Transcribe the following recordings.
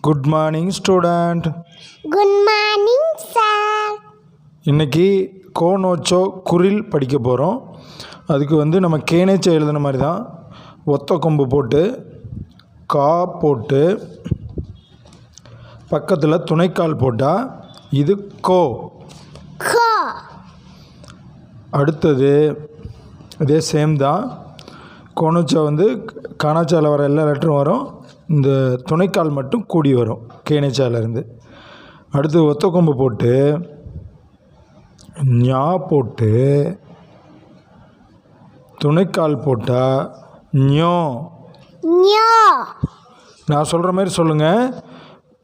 Good morning student good morning sir இன்னைக்கு கோனோச்சோ குரில் படிக்க போகிறோம் அதுக்கு வந்து நம்ம கேனேச்சோ எழுதுன மாதிரி தான் ஒத்த கொம்பு போட்டு கா போட்டு பக்கத்தில் துணைக்கால் போட்டால் இது கோ. கோ. அடுத்தது இதே சேம் தான். கோனோச்சோ வந்து கானாச்சால வர எல்லா லெட்டரும் வரும். இந்த துணைக்கால் மட்டும் கூடி வரும் கேனேச்சாலேருந்து அடுத்து ஒத்த கொம்பு போட்டு ஞா போட்டு துணைக்கால் போட்டால் ஞோ. ஞோ. நான் சொல்கிற மாதிரி சொல்லுங்கள்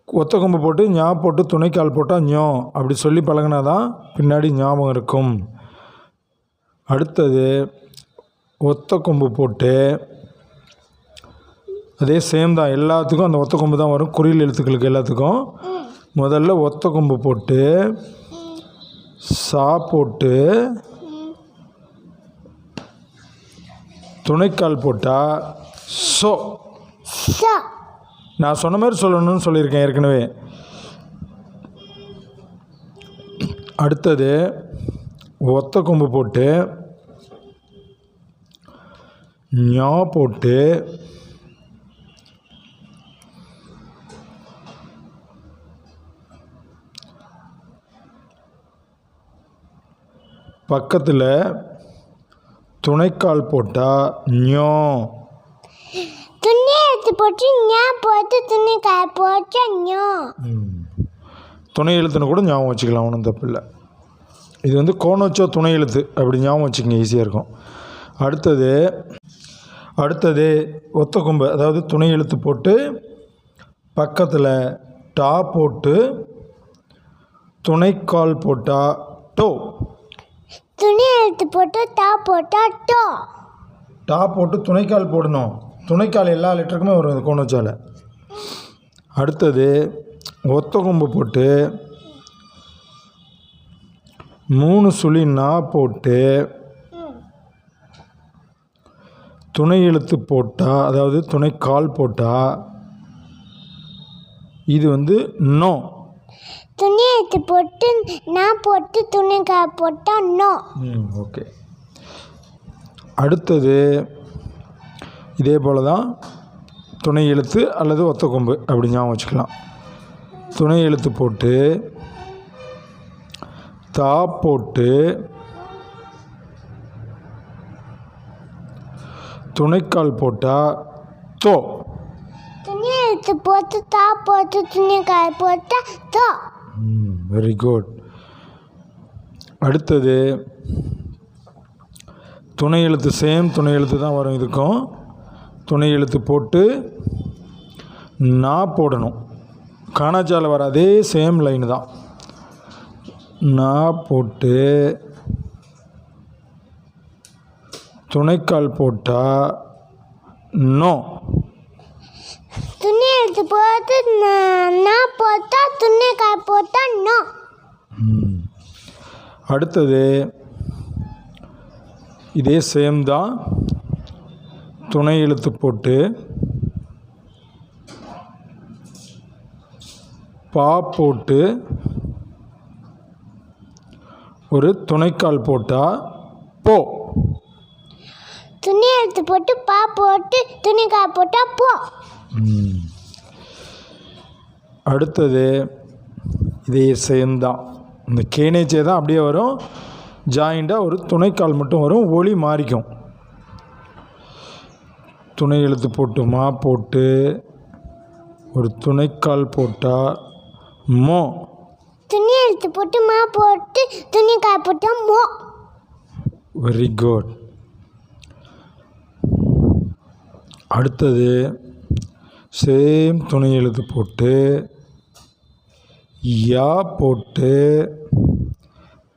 ஒத்த கொம்பு போட்டு ஞா போட்டு துணைக்கால் போட்டால் ஞோ. அப்படி சொல்லி பழகுனா தான் பின்னாடி ஞாபகம் இருக்கும். அடுத்தது ஒத்த கொம்பு போட்டு அதே சேம் தான் எல்லாத்துக்கும் அந்த ஒத்த கொம்பு தான் வரும். குறில் எழுத்துக்களுக்கு எல்லாத்துக்கும். முதல்ல ஒத்த கொம்பு போட்டு சா போட்டு துணைக்கால் போட்டால் சோ. சோ. நான் சொன்ன மாதிரி சொல்லணும்னு சொல்லியிருக்கேன் ஏற்கனவே. அடுத்தது ஒத்த கொம்பு போட்டு ஞா போட்டு பக்கத்தில் துணைக்கால் போட்டால் ஞோ. துணி எடுத்து போட்டு ஞா போட்டு துணி காய போட்டு ஞோ. துணை எழுத்துன்னு கூட ஞாபகம் வச்சுக்கலாம் ஒன்றும் தப்பு இல்லை. இது வந்து கோணோச்சோ துணை எழுத்து அப்படி ஞாபகம் வச்சுக்கங்க ஈஸியாக இருக்கும். அடுத்தது அடுத்தது ஒத்த கொம்பு அதாவது துணை எழுத்து போட்டு பக்கத்தில் டா போட்டு துணைக்கால் போட்டால் டோ. துணி எடுத்து போட்டு டா போட்டா டோ. டா போட்டு துணைக்கால் போடணும். துணைக்கால் எல்லா லிட்டருக்குமே வரும் இது கோணோச்சால. அடுத்தது ஒத்த கொம்பு போட்டு மூணு சுழி நா போட்டு துணை எழுத்து போட்டால் அதாவது துணைக்கால் போட்டால் இது வந்து நோ. துணி எடுத்து போட்டு நான் போட்டு துணி காய போட்டா நோ. ம் ஓகே. அடுத்தது இதே போல் தான் துணை எழுத்து அல்லது ஒத்த கொம்பு அப்படி ஞாபகம் வச்சுக்கலாம். துணை எழுத்து போட்டு தா போட்டு துணைக்கால் போட்டால் தோ. துணி எடுத்து போட்டு தா போட்டு துணி காய போட்டா தோ. வெரி குட் அடுத்தது துணை எழுத்து சேம் துணை எழுத்து தான் வரும் இதுக்கும். துணை எழுத்து போட்டு நா போடணும். காணாச்சால வர அதே சேம் லைன் தான். நா போட்டு துணைக்கால் போட்டால் நோ. துணி எடுத்து போட்டு நான் போட்டா துணி காய போட்டா நோ. அடுத்தது இதே சேம் தான். துணை எழுத்து போட்டு பா போட்டு ஒரு துணைக்கால் போட்டால் போ. துணி எடுத்து போட்டு பா போட்டு துணி காய போட்டா போ. அடுத்தது இதே சேம் தான் இந்த கேனேச்சே தான் அப்படியே வரும். ஜாயிண்டாக ஒரு துணைக்கால் மட்டும் வரும். ஒளி மாறிக்கும். துணை எழுத்து போட்டு மா போட்டு ஒரு துணைக்கால் போட்டால் மோ. துணி எடுத்து போட்டு மா போட்டு துணி காய போட்டா மோ. Very good. அடுத்தது சேம் துணை எழுத்து போட்டு யா போட்டு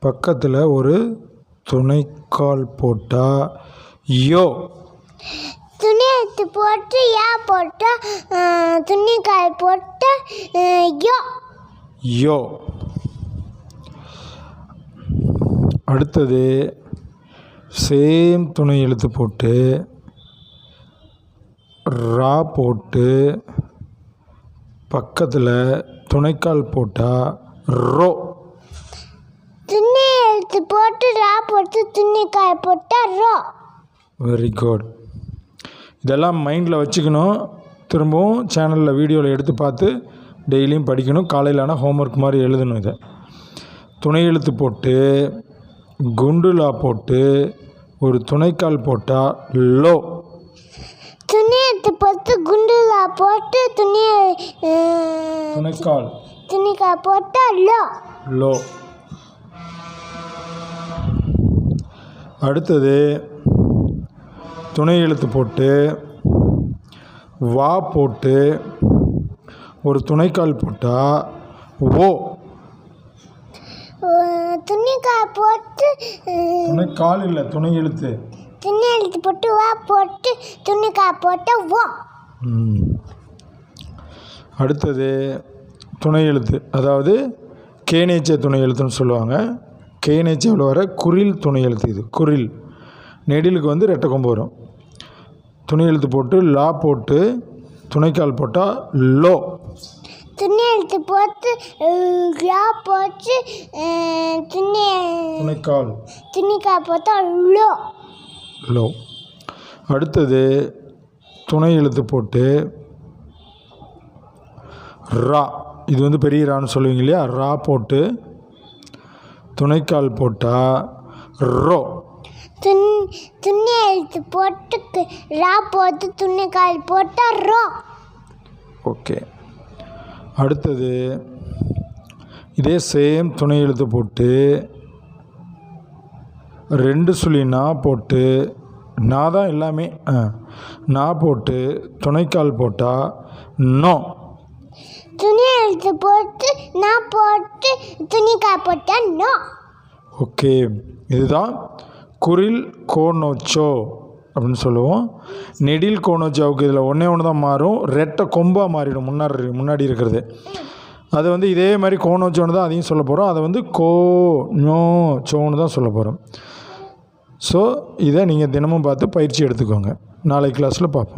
பக்கத்தில் ஒரு துணைக்கால் போட்டால் யோ. துணி எடுத்து போட்டு யா போட்டா ஆ, துணி காய போட்டா யோ. யோ. அடுத்தது சேம் துணை எழுத்து போட்டு ரா போட்டு பக்கத்தில் துணைக்கால் போட்டால் ரோ. துணி எழுத்து போட்டு ரா போட்டு துணிக்காய் போட்டா ரோ. வெரி குட் இதெல்லாம் மைண்டில் வச்சுக்கணும். திரும்பவும் சேனலில் வீடியோவில் எடுத்து பார்த்து டெய்லியும் படிக்கணும். காலையில் ஆனால் ஹோம்ஒர்க் மாதிரி எழுதணும் இதை. துணை எழுத்து போட்டு குண்டுலா போட்டு ஒரு துணைக்கால் போட்டால் லோ. துணி எடுத்து போட்டு குண்டுலா போட்டு துணி அஹ், துணைக்கால். துணிக்காய் போட்டா லோ. லோ. அடுத்தது துணை எழுத்து போட்டு வா போட்டு ஒரு துணைக்கால் போட்டால் ஓ. அஹ், துணிக்காய் போட்டு துணைக்கால் இல்லை துணை எழுத்து துணி எழுத்து போட்டு வா போட்டு துணிக்காய் போட்டா ஓ ம். அடுத்தது துணை எழுத்து. அதாவது கேனேச்ச துணை எழுத்துன்னு சொல்லுவாங்க. கேனேச்சவில் வர குரில் துணை எழுத்து இது. குரில். நெடிலுக்கு வந்து ரெட்டை கொம்பு வரும். துணை எழுத்து போட்டு லா போட்டு துணைக்கால் போட்டால் லோ. துணி எழுத்து போட்டு ரா போட்டு துணி துணைக்கால். துணிக்காய் போட்டா லோ. லோ அடுத்தது துணை எழுத்து போட்டு ரா. இது வந்து பெரிய ரான்னு சொல்லுவீங்க இல்லையா? ரா போட்டு துணைக்கால் போட்டால் ரோ. துணி துணி எழுத்து போட்டு ரா போட்டு துணிக்காய் போட்டா ரோ. ஓகே. அடுத்தது இதே சேம் துணை எழுத்து போட்டு ரெண்டு சுழி நா போட்டு நா தான் எல்லாமே ஆ நா போட்டு துணைக்கால் போட்டால் நோ. துணி எழுத்து போட்டு நான் போட்டு துணிக்காய் போட்டா நோ. ஓகே இதுதான் குரில் கோனோச்சோ அப்படின்னு சொல்லுவோம். நெடில் கோனோச்சோவுக்கு இதில் ஒன்றே ஒன்று தான் மாறும். ரெட்டை கொம்பாக மாறிடும் முன்னாடி முன்னாடி இருக்கிறது. அது வந்து இதே மாதிரி கோனோச்சோன்னு தான் அதையும் சொல்ல போகிறோம் அதை வந்து கோ ஞோ சோன்னு தான் சொல்ல போகிறோம் ஸோ இதை நீங்கள் தினமும் பார்த்து பயிற்சி எடுத்துக்கோங்க. நாளைக்கு கிளாஸில் பார்ப்போம்.